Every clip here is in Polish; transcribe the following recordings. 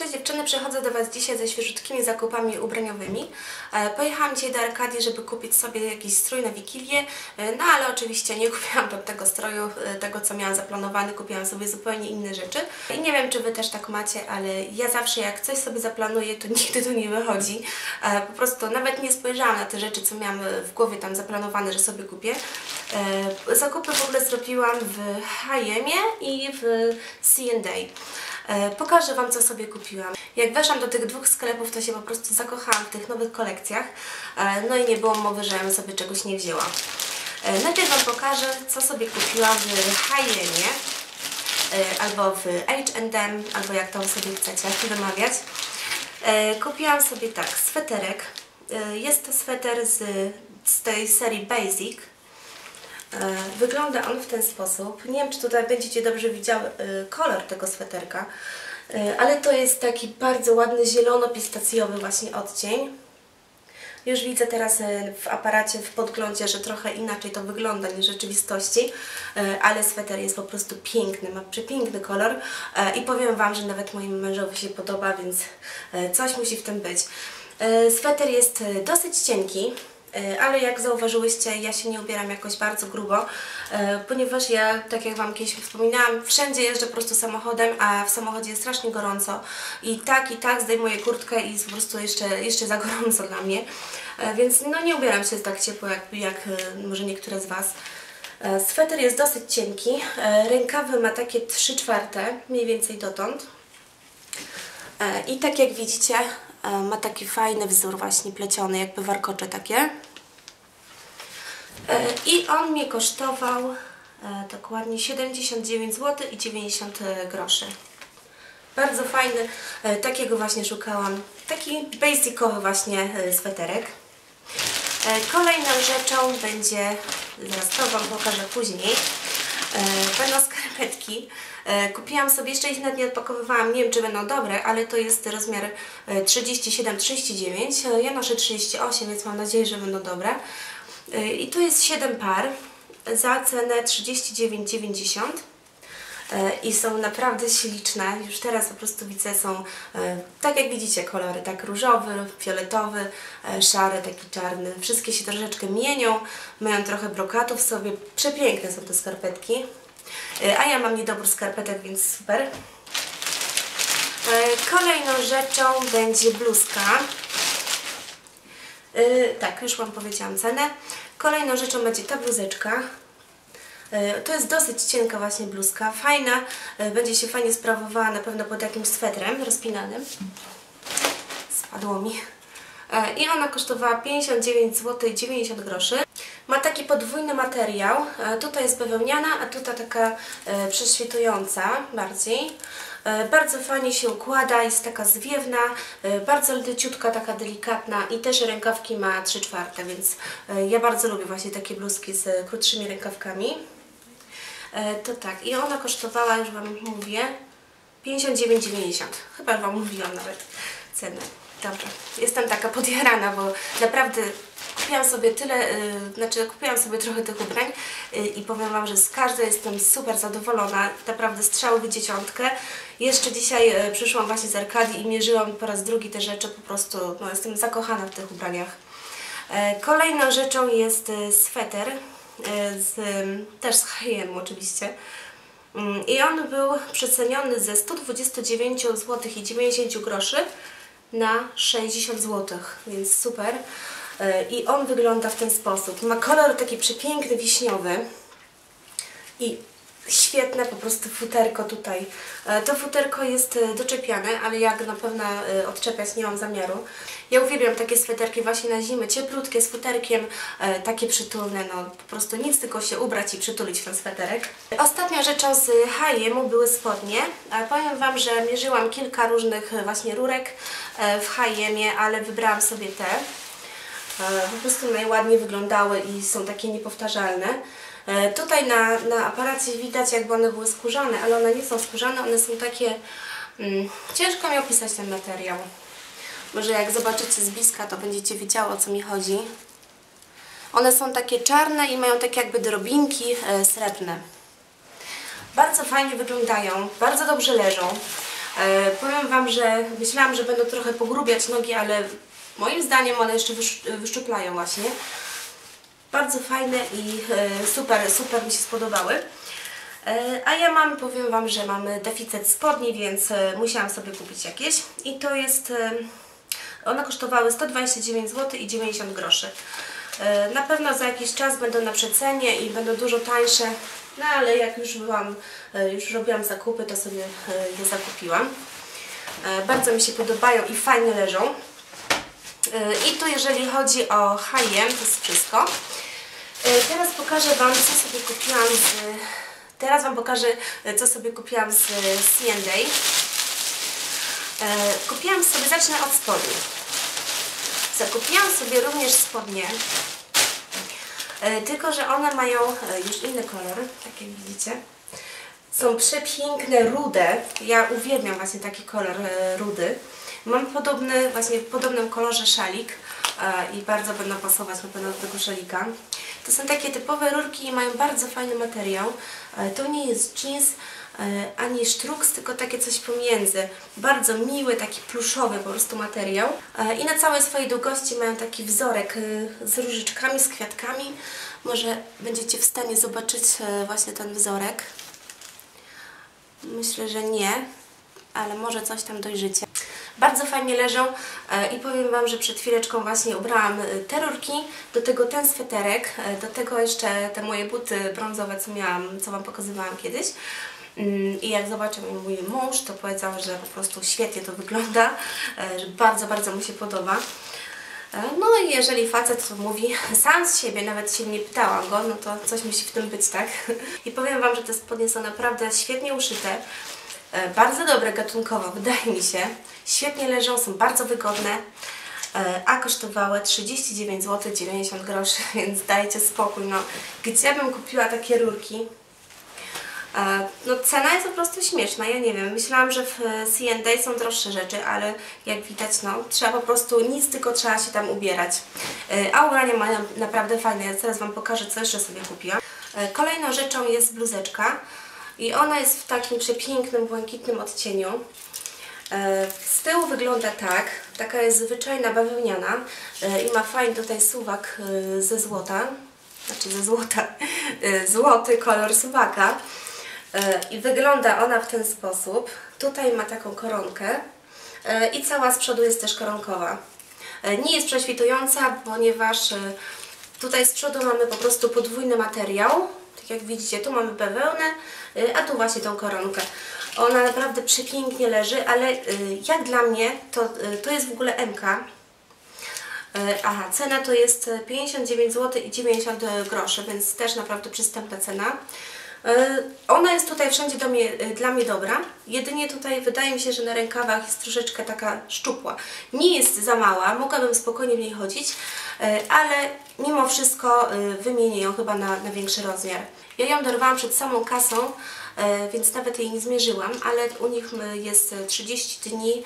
Cześć dziewczyny, przychodzę do Was dzisiaj ze świeżutkimi zakupami ubraniowymi. E, Pojechałam dzisiaj do Arkadii, żeby kupić sobie jakiś strój na Wigilię, e, no ale oczywiście nie kupiłam tam tego stroju, e, tego co miałam zaplanowany, kupiłam sobie zupełnie inne rzeczy. I nie wiem, czy Wy też tak macie, ale ja zawsze jak coś sobie zaplanuję, to nigdy to nie wychodzi. Po prostu nawet nie spojrzałam na te rzeczy, co miałam w głowie tam zaplanowane, że sobie kupię. Zakupy w ogóle zrobiłam w H&M i w C&A. E, Pokażę Wam, co sobie kupiłam. Jak weszłam do tych dwóch sklepów, to się po prostu zakochałam w tych nowych kolekcjach. E, No i nie było mowy, że ja sobie czegoś nie wzięła. E, Najpierw Wam pokażę, co sobie kupiłam w H&M albo w H&M, albo jak tam sobie chcecie wymawiać. Kupiłam sobie tak, sweterek. Jest to sweter z, z tej serii Basic. E, Wygląda on w ten sposób. Nie wiem, czy tutaj będziecie dobrze widziały e, kolor tego sweterka, e, ale to jest taki bardzo ładny zielono-pistacjowy właśnie odcień. Już widzę teraz w aparacie, w podglądzie, że trochę inaczej to wygląda niż w rzeczywistości, ale sweter jest po prostu piękny, ma przepiękny kolor i powiem Wam, że nawet mojemu mężowi się podoba, więc coś musi w tym być. Sweter jest dosyć cienki, ale jak zauważyłyście, ja się nie ubieram jakoś bardzo grubo, e, ponieważ ja, tak jak Wam kiedyś wspominałam, wszędzie jeżdżę po prostu samochodem, a w samochodzie jest strasznie gorąco i tak i tak zdejmuję kurtkę i jest po prostu jeszcze, jeszcze za gorąco dla mnie, E, więc no nie ubieram się tak ciepło jak, jak e, może niektóre z Was. E, Sweter jest dosyć cienki, e, rękawy ma takie 3 czwarte, mniej więcej dotąd. E, I tak jak widzicie, e, ma taki fajny wzór właśnie pleciony, jakby warkocze takie. E, I on mnie kosztował e, dokładnie 79 zł i 90 groszy. Bardzo fajny, e, takiego właśnie szukałam. Taki basicowy właśnie e, sweterek. E, Kolejną rzeczą będzie, zaraz to Wam pokażę później, e, będą skarpetki. E, Kupiłam sobie, jeszcze ich nawet nie odpakowywałam, nie wiem czy będą dobre, ale to jest rozmiar e, 37-39. E, Ja noszę 38, więc mam nadzieję, że będą dobre. I tu jest 7 par za cenę 39,90 E, i są naprawdę śliczne. Już teraz po prostu widzę, są e, tak jak widzicie kolory, tak różowy, fioletowy, e, szary, taki czarny. Wszystkie się troszeczkę mienią, mają trochę brokatów sobie. Przepiękne są te skarpetki. E, A ja mam niedobór skarpetek, więc super. E, Kolejną rzeczą będzie bluzka. E, Tak, już Wam powiedziałam cenę. Kolejną rzeczą będzie ta bluzeczka. E, To jest dosyć cienka właśnie bluzka, fajna, e, będzie się fajnie sprawowała na pewno pod jakimś swetrem rozpinanym. Spadło mi. E, I ona kosztowała 59 zł i 90 groszy. Ma taki podwójny materiał, tutaj jest bawełniana, a tutaj taka prześwitująca bardziej. Bardzo fajnie się układa, jest taka zwiewna, bardzo leciutka, taka delikatna i też rękawki ma 3 czwarte, więc ja bardzo lubię właśnie takie bluzki z krótszymi rękawkami. E, To tak, i ona kosztowała, już Wam mówię, 59,90. Chyba Wam mówiłam nawet cenę. Dobrze, jestem taka podjarana, bo naprawdę kupiłam sobie tyle, y, znaczy kupiłam sobie trochę tych ubrań y, i powiem Wam, że z każdej jestem super zadowolona. Naprawdę strzały w dzieciątkę. Jeszcze dzisiaj y, przyszłam właśnie z Arkadii i mierzyłam po raz drugi te rzeczy, po prostu no, jestem zakochana w tych ubraniach. Kolejną rzeczą jest sweter, z, ym, też z H&M oczywiście. Mm, I on był przeceniony ze 129 zł i 90 groszy na 60 zł, więc super. E, I on wygląda w ten sposób. Ma kolor taki przepiękny, wiśniowy i świetne po prostu futerko tutaj. E, To futerko jest e, doczepiane, ale jak na pewno e, odczepiać nie mam zamiaru. Ja uwielbiam takie sweterki właśnie na zimę, cieplutkie z futerkiem, takie przytulne, no po prostu nic tylko się ubrać i przytulić w ten sweterek. Ostatnią rzeczą z H&M były spodnie. Powiem Wam, że mierzyłam kilka różnych właśnie rurek w H&M, ale wybrałam sobie te. Po prostu najładniej wyglądały i są takie niepowtarzalne. E, Tutaj na, na aparacie widać jakby one były skórzane, ale one nie są skórzane, one są takie... Mm, ciężko mi opisać ten materiał. Może jak zobaczycie z bliska, to będziecie wiedziały o co mi chodzi. One są takie czarne i mają takie jakby drobinki e, srebrne. Bardzo fajnie wyglądają, bardzo dobrze leżą. E, powiem Wam, że myślałam, że będą trochę pogrubiać nogi, ale moim zdaniem one jeszcze wysz- wyszczuplają właśnie. Bardzo fajne i e, super, super mi się spodobały. E, A ja mam, powiem Wam, że mamy deficyt spodni, więc e, musiałam sobie kupić jakieś. I to jest, one kosztowały 129 zł i 90 groszy. Na pewno za jakiś czas będą na przecenie i będą dużo tańsze, no ale jak już byłam, już robiłam zakupy, to sobie je zakupiłam. Bardzo mi się podobają i fajnie leżą. I tu jeżeli chodzi o H&M, to jest wszystko. E, Teraz pokażę Wam, co sobie kupiłam z... Teraz Wam pokażę, e, co sobie kupiłam z C&A. E, Kupiłam sobie, zacznę od spodni. Zakupiłam sobie również spodnie, tylko że one mają już inny kolor, tak jak widzicie. Są przepiękne, rude. Ja uwielbiam właśnie taki kolor rudy. Mam podobny, właśnie w podobnym kolorze szalik i bardzo będą pasować na pewno do tego szalika. To są takie typowe rurki i mają bardzo fajny materiał. E, To nie jest jeans e, ani sztruks, tylko takie coś pomiędzy. Bardzo miły, taki pluszowy po prostu materiał. E, I na całej swojej długości mają taki wzorek z różyczkami, z kwiatkami. Może będziecie w stanie zobaczyć właśnie ten wzorek. Myślę, że nie, ale może coś tam dojrzycie. Bardzo fajnie leżą e, i powiem Wam, że przed chwileczką właśnie ubrałam e, te rurki, do tego ten sweterek, e, do tego jeszcze te moje buty brązowe, co miałam, co Wam pokazywałam kiedyś. Mm, I jak zobaczył mnie mój mąż, to powiedział, że po prostu świetnie to wygląda, że bardzo, bardzo mu się podoba. No i jeżeli facet mówi sam z siebie, nawet się nie pytałam go, no to coś musi w tym być, tak? I powiem Wam, że te spodnie są naprawdę świetnie uszyte, bardzo dobre gatunkowo, wydaje mi się. Świetnie leżą, są bardzo wygodne, e, a kosztowały 39 zł 90 groszy, więc dajcie spokój, no. Gdzie bym kupiła takie rurki? E, No cena jest po prostu śmieszna, ja nie wiem, myślałam, że w C&A są droższe rzeczy, ale jak widać, no trzeba po prostu nic, tylko trzeba się tam ubierać. E, A ubrania mają naprawdę fajne, ja teraz Wam pokażę, co jeszcze sobie kupiłam. E, Kolejną rzeczą jest bluzeczka i ona jest w takim przepięknym, błękitnym odcieniu. E, Z tyłu wygląda tak, taka jest zwyczajna bawełniana e, i ma fajny tutaj suwak e, ze złota, znaczy ze złota, złoty kolor suwaka. I wygląda ona w ten sposób. Tutaj ma taką koronkę i cała z przodu jest też koronkowa. Nie jest prześwitująca, ponieważ tutaj z przodu mamy po prostu podwójny materiał. Tak jak widzicie, tu mamy bawełnę, a tu właśnie tą koronkę. Ona naprawdę przepięknie leży, ale e, jak dla mnie to, e, to jest w ogóle MK. Aha, cena to jest e, 59 zł i 90 groszy, więc też naprawdę przystępna cena. E, Ona jest tutaj wszędzie do mnie, e, dla mnie dobra, jedynie tutaj wydaje mi się, że na rękawach jest troszeczkę taka szczupła. Nie jest za mała, mogłabym spokojnie w niej chodzić, e, ale mimo wszystko wymienię ją chyba na, na większy rozmiar. Ja ją dorwałam przed samą kasą, więc nawet jej nie zmierzyłam, ale u nich jest e, 30 dni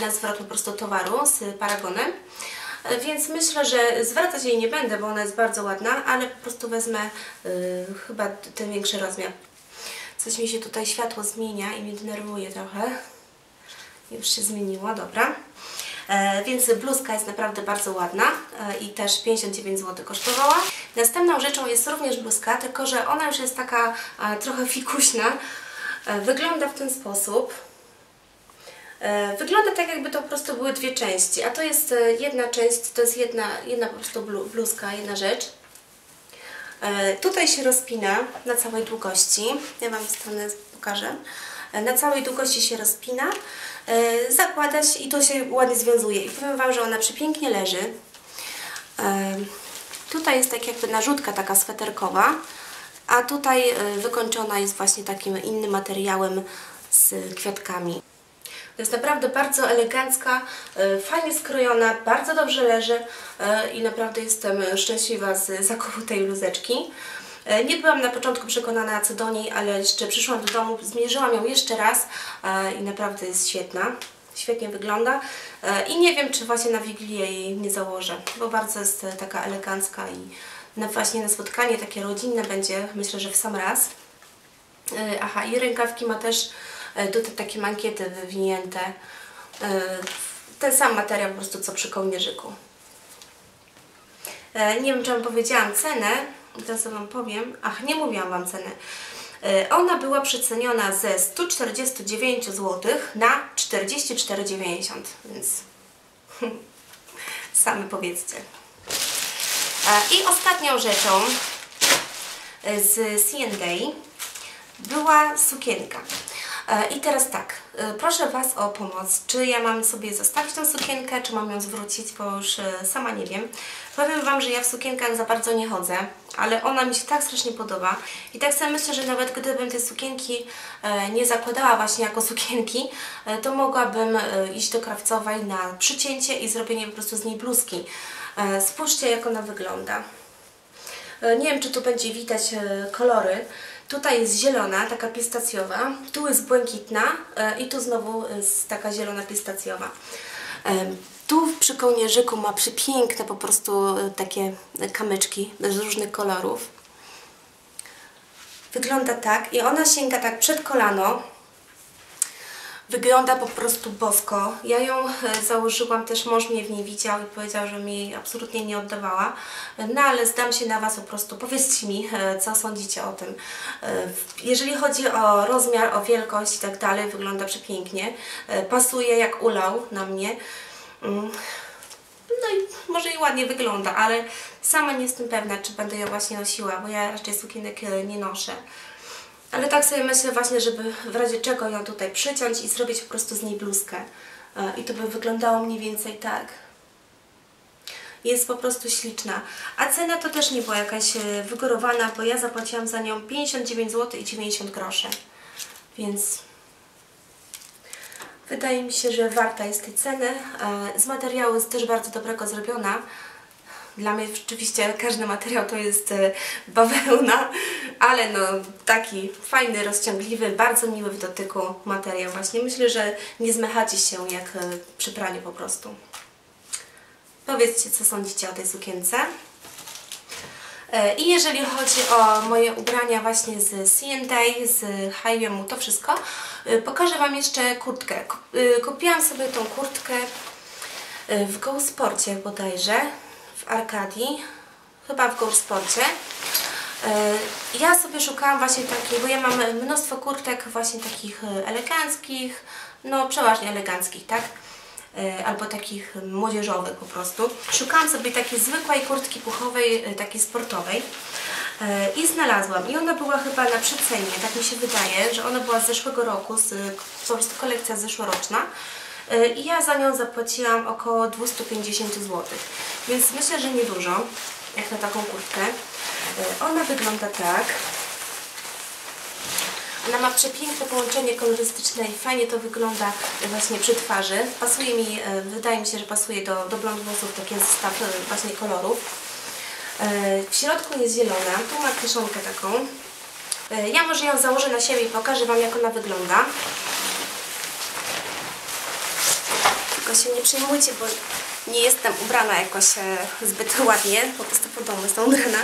na zwrot po prostu towaru z Paragonem. Więc myślę, że zwracać jej nie będę, bo ona jest bardzo ładna, ale po prostu wezmę y, chyba ten większy rozmiar. Coś mi się tutaj światło zmienia i mnie denerwuje trochę. Już się zmieniło, dobra. E, więc bluzka jest naprawdę bardzo ładna e, i też 59 zł kosztowała. Następną rzeczą jest również bluzka, tylko że ona już jest taka e, trochę fikuśna. E, wygląda w ten sposób. E, Wygląda tak, jakby to po prostu były dwie części, a to jest e, jedna część, to jest jedna, jedna po prostu blu- bluzka, jedna rzecz. E, Tutaj się rozpina na całej długości, ja Wam stronę pokażę. Na całej długości się rozpina, zakłada się i to się ładnie związuje. I powiem Wam, że ona przepięknie leży. Tutaj jest tak jakby narzutka taka sweterkowa, a tutaj wykończona jest właśnie takim innym materiałem z kwiatkami. To jest naprawdę bardzo elegancka, e, fajnie skrojona, bardzo dobrze leży e, i naprawdę jestem szczęśliwa z zakupu tej bluzeczki. E, Nie byłam na początku przekonana co do niej, ale jeszcze przyszłam do domu, zmierzyłam ją jeszcze raz i naprawdę jest świetna. Świetnie wygląda i nie wiem, czy właśnie na Wigilię jej nie założę, bo bardzo jest taka elegancka i na, właśnie na spotkanie takie rodzinne będzie, myślę, że w sam raz. Aha, i rękawki ma też Tutaj takie mankiety wywinięte. E, Ten sam materiał po prostu co przy kołnierzyku. E, Nie wiem, czy Wam powiedziałam cenę. Teraz Wam powiem. Ach, nie mówiłam Wam cenę. E, Ona była przeceniona ze 149 zł na 44,90, więc sami powiedzcie. E, I ostatnią rzeczą e, z C&A była sukienka. E, I teraz tak, e, proszę Was o pomoc. Czy ja mam sobie zostawić tą sukienkę, czy mam ją zwrócić, bo już e, sama nie wiem. Powiem Wam, że ja w sukienkach za bardzo nie chodzę, ale ona mi się tak strasznie podoba. I tak sobie myślę, że nawet gdybym te sukienki nie zakładała właśnie jako sukienki, to mogłabym iść do krawcowej na przycięcie i zrobienie po prostu z niej bluzki. Spójrzcie, jak ona wygląda. Nie wiem, czy tu będzie widać kolory. Tutaj jest zielona, taka pistacjowa, tu jest błękitna e, i tu znowu jest taka zielona pistacjowa. E, Tu przy kołnierzyku ma przepiękne po prostu e, takie kamyczki z różnych kolorów. Wygląda tak i ona sięga tak przed kolano. Wygląda po prostu bosko. Ja ją e, założyłam, też mąż mnie w niej widział i powiedział, że mi jej absolutnie nie oddawała. No ale zdam się na Was po prostu. Powiedzcie mi, e, co sądzicie o tym. E, Jeżeli chodzi o rozmiar, o wielkość i tak dalej, wygląda przepięknie. Pasuje jak ulał na mnie. Mm. No i może i ładnie wygląda, ale sama nie jestem pewna, czy będę ją właśnie nosiła, bo ja raczej sukienek nie noszę. Ale tak sobie myślę właśnie, żeby w razie czego ją tutaj przyciąć i zrobić po prostu z niej bluzkę. E, I to by wyglądało mniej więcej tak. Jest po prostu śliczna. A cena to też nie była jakaś e, wygórowana, bo ja zapłaciłam za nią 59 zł i 90 groszy. Więc wydaje mi się, że warta jest tej ceny. E, Z materiału jest też bardzo dobrego zrobiona. Dla mnie oczywiście każdy materiał to jest e, bawełna, ale no taki fajny, rozciągliwy, bardzo miły w dotyku materiał właśnie. Myślę, że nie zmechacie się jak e, przy praniu po prostu. Powiedzcie, co sądzicie o tej sukience. E, I jeżeli chodzi o moje ubrania właśnie z C&A, z H&M, to wszystko, pokażę Wam jeszcze kurtkę. Ku- Kupiłam sobie tą kurtkę w Go bodajże, w Arkadii, chyba w Sporcie. E, Ja sobie szukałam właśnie takiej, bo ja mam mnóstwo kurtek właśnie takich eleganckich, no przeważnie eleganckich, tak? E, Albo takich młodzieżowych po prostu. Szukałam sobie takiej zwykłej kurtki puchowej, e, takiej sportowej i znalazłam. I ona była chyba na przecenie, tak mi się wydaje, że ona była z zeszłego roku, z, po prostu kolekcja zeszłoroczna. I ja za nią zapłaciłam około 250 zł. Więc myślę, że niedużo, jak na taką kurtkę. E, Ona wygląda tak. Ona ma przepiękne połączenie kolorystyczne i fajnie to wygląda właśnie przy twarzy. Pasuje mi, e, wydaje mi się, że pasuje do, do blond włosów taki zestaw e, właśnie kolorów. W środku jest zielona, tu ma kieszonkę taką. Ja może ją założę na siebie i pokażę Wam jak ona wygląda. Tylko się nie przejmujcie, bo nie jestem ubrana jakoś e, zbyt ładnie, po prostu po domu jestem ubrana.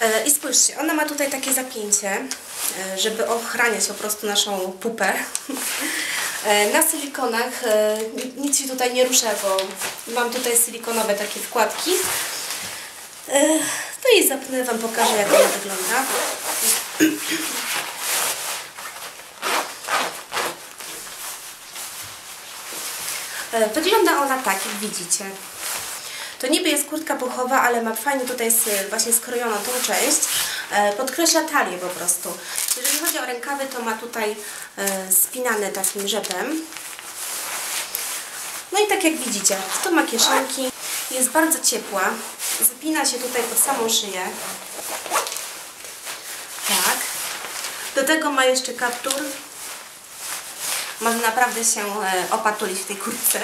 E, I spójrzcie, ona ma tutaj takie zapięcie, e, żeby ochraniać po prostu naszą pupę. Na silikonach ni- nic się tutaj nie rusza, bo mam tutaj silikonowe takie wkładki. No i zapnę Wam pokażę jak ona wygląda. Wygląda ona tak, jak widzicie. To niby jest kurtka puchowa, ale ma fajnie tutaj z, właśnie skrojoną tą część. E, Podkreśla talię po prostu. Jeżeli chodzi o rękawy, to ma tutaj e, spinane takim rzepem. No i tak jak widzicie, tu ma kieszonki. Jest bardzo ciepła. Zapina się tutaj pod samą szyję. Tak. Do tego ma jeszcze kaptur. Można naprawdę się e, opatulić w tej kurtce.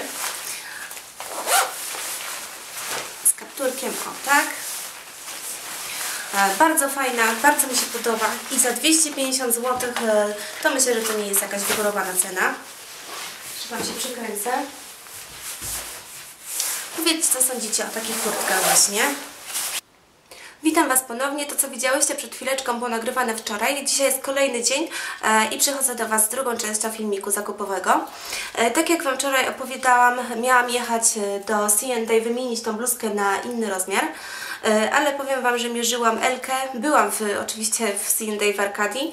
Z kapturkiem, o tak. E, Bardzo fajna, bardzo mi się podoba i za 250 zł e, to myślę, że to nie jest jakaś wygórowana cena. Czy Wam się przykręcę? Powiedzcie, co sądzicie o takich kurtkach właśnie. Witam Was ponownie. To, co widziałyście przed chwileczką, było nagrywane wczoraj. Dzisiaj jest kolejny dzień e, i przychodzę do Was z drugą częścią filmiku zakupowego. E, tak jak Wam wczoraj opowiadałam, miałam jechać e, do C&A wymienić tą bluzkę na inny rozmiar, ale powiem Wam, że mierzyłam Elkę. Byłam w, oczywiście w C&A w Arkadii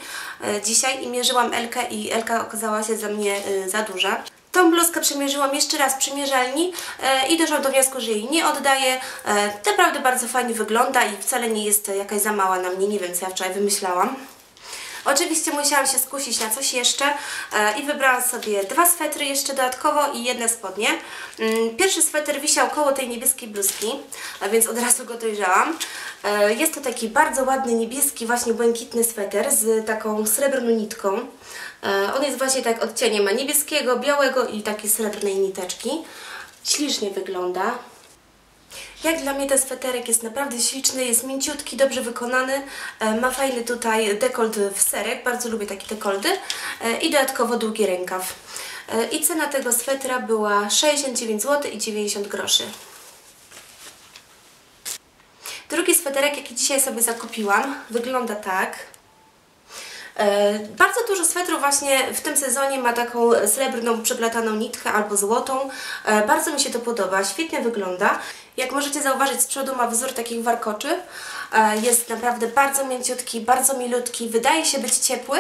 dzisiaj i mierzyłam Elkę i Elka okazała się za mnie za duża. Tą bluzkę przymierzyłam jeszcze raz przy mierzalni e, i doszłam do wniosku, że jej nie oddaję. E, naprawdę bardzo fajnie wygląda i wcale nie jest jakaś za mała na mnie. Nie wiem, co ja wczoraj wymyślałam. Oczywiście musiałam się skusić na coś jeszcze e, i wybrałam sobie dwa swetry jeszcze dodatkowo i jedne spodnie. Mm, Pierwszy sweter wisiał koło tej niebieskiej bluzki, więc od razu go dojrzałam. E, Jest to taki bardzo ładny niebieski, właśnie błękitny sweter z taką srebrną nitką. E, On jest właśnie tak odcieniem niebieskiego, białego i takiej srebrnej niteczki. Ślicznie wygląda. Jak dla mnie ten sweterek jest naprawdę śliczny, jest mięciutki, dobrze wykonany, e, ma fajny tutaj dekolt w serek, bardzo lubię takie dekolty e, i dodatkowo długi rękaw. E, I cena tego swetra była 69 zł i 90 groszy. Drugi sweterek, jaki dzisiaj sobie zakupiłam, wygląda tak. E, Bardzo dużo swetrów właśnie w tym sezonie ma taką srebrną, przeplataną nitkę albo złotą. E, Bardzo mi się to podoba, świetnie wygląda. Jak możecie zauważyć, z przodu ma wzór takich warkoczy. E, Jest naprawdę bardzo mięciutki, bardzo milutki, wydaje się być ciepły.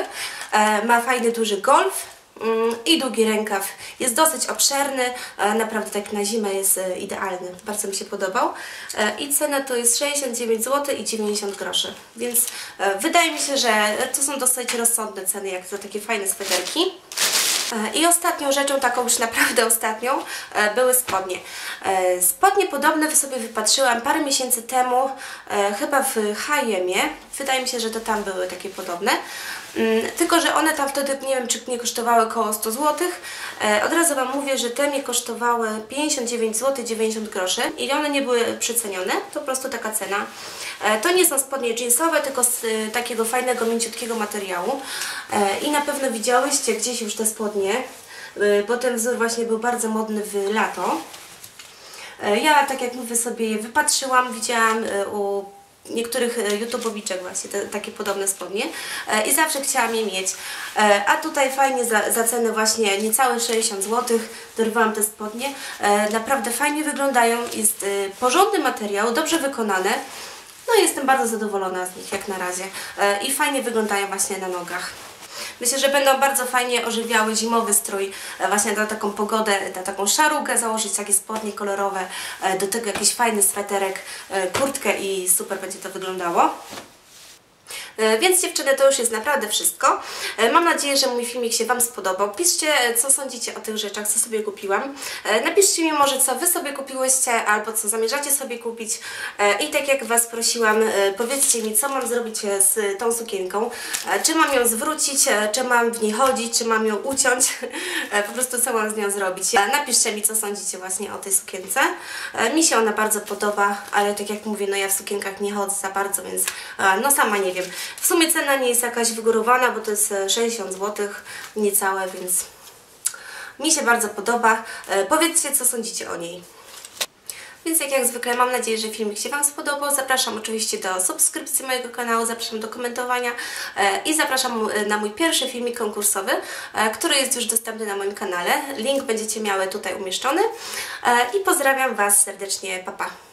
Ma fajny, duży golf. Mm, i długi rękaw. Jest dosyć obszerny, e, naprawdę tak na zimę jest e, idealny. Bardzo mi się podobał. E, I cena to jest 69 zł i 90 groszy. Więc wydaje mi się, że to są dosyć rozsądne ceny jak za takie fajne sweterki. I ostatnią rzeczą, taką już naprawdę ostatnią, były spodnie. Spodnie podobne sobie wypatrzyłam parę miesięcy temu, chyba w H&M-ie. Wydaje mi się, że to tam były takie podobne. Mm, Tylko, że one tam wtedy, nie wiem, czy nie kosztowały około 100 zł. E, Od razu Wam mówię, że te mnie kosztowały 59 zł 90 groszy i one nie były przecenione, to po prostu taka cena. E, To nie są spodnie jeansowe, tylko z e, takiego fajnego, mięciutkiego materiału. E, I na pewno widziałyście gdzieś już te spodnie, e, bo ten wzór właśnie był bardzo modny w lato. Ja, tak jak mówię, sobie je wypatrzyłam, widziałam e, u niektórych e, youtubowiczek właśnie te, takie podobne spodnie e, i zawsze chciałam je mieć. E, A tutaj fajnie za, za cenę właśnie niecałe 60 zł dorwałam te spodnie. Naprawdę fajnie wyglądają, jest porządny materiał, dobrze wykonane. No i jestem bardzo zadowolona z nich jak na razie i fajnie wyglądają właśnie na nogach. Myślę, że będą bardzo fajnie ożywiały zimowy strój e, właśnie na taką pogodę, na taką szarugę, założyć takie spodnie kolorowe, e, do tego jakiś fajny sweterek, e, kurtkę i super będzie to wyglądało. E, Więc dziewczyny, to już jest naprawdę wszystko. E, Mam nadzieję, że mój filmik się Wam spodobał. Piszcie, e, co sądzicie o tych rzeczach, co sobie kupiłam. Napiszcie mi może, co Wy sobie kupiłyście, albo co zamierzacie sobie kupić. I tak jak Was prosiłam, powiedzcie mi, co mam zrobić z tą sukienką. Czy mam ją zwrócić, czy mam w niej chodzić, czy mam ją uciąć. Po prostu co mam z nią zrobić. Napiszcie mi, co sądzicie właśnie o tej sukience. Mi się ona bardzo podoba, ale tak jak mówię, no ja w sukienkach nie chodzę za bardzo, więc no sama nie wiem. W sumie cena nie jest jakaś wygórowana, bo to jest e, 60 zł niecałe, więc mi się bardzo podoba. E, Powiedzcie, co sądzicie o niej. Więc jak, jak zwykle mam nadzieję, że filmik się Wam spodobał. Zapraszam oczywiście do subskrypcji mojego kanału, zapraszam do komentowania e, i zapraszam e, na mój pierwszy filmik konkursowy, e, który jest już dostępny na moim kanale. Link będziecie miały tutaj umieszczony. E, I pozdrawiam Was serdecznie, papa. Pa.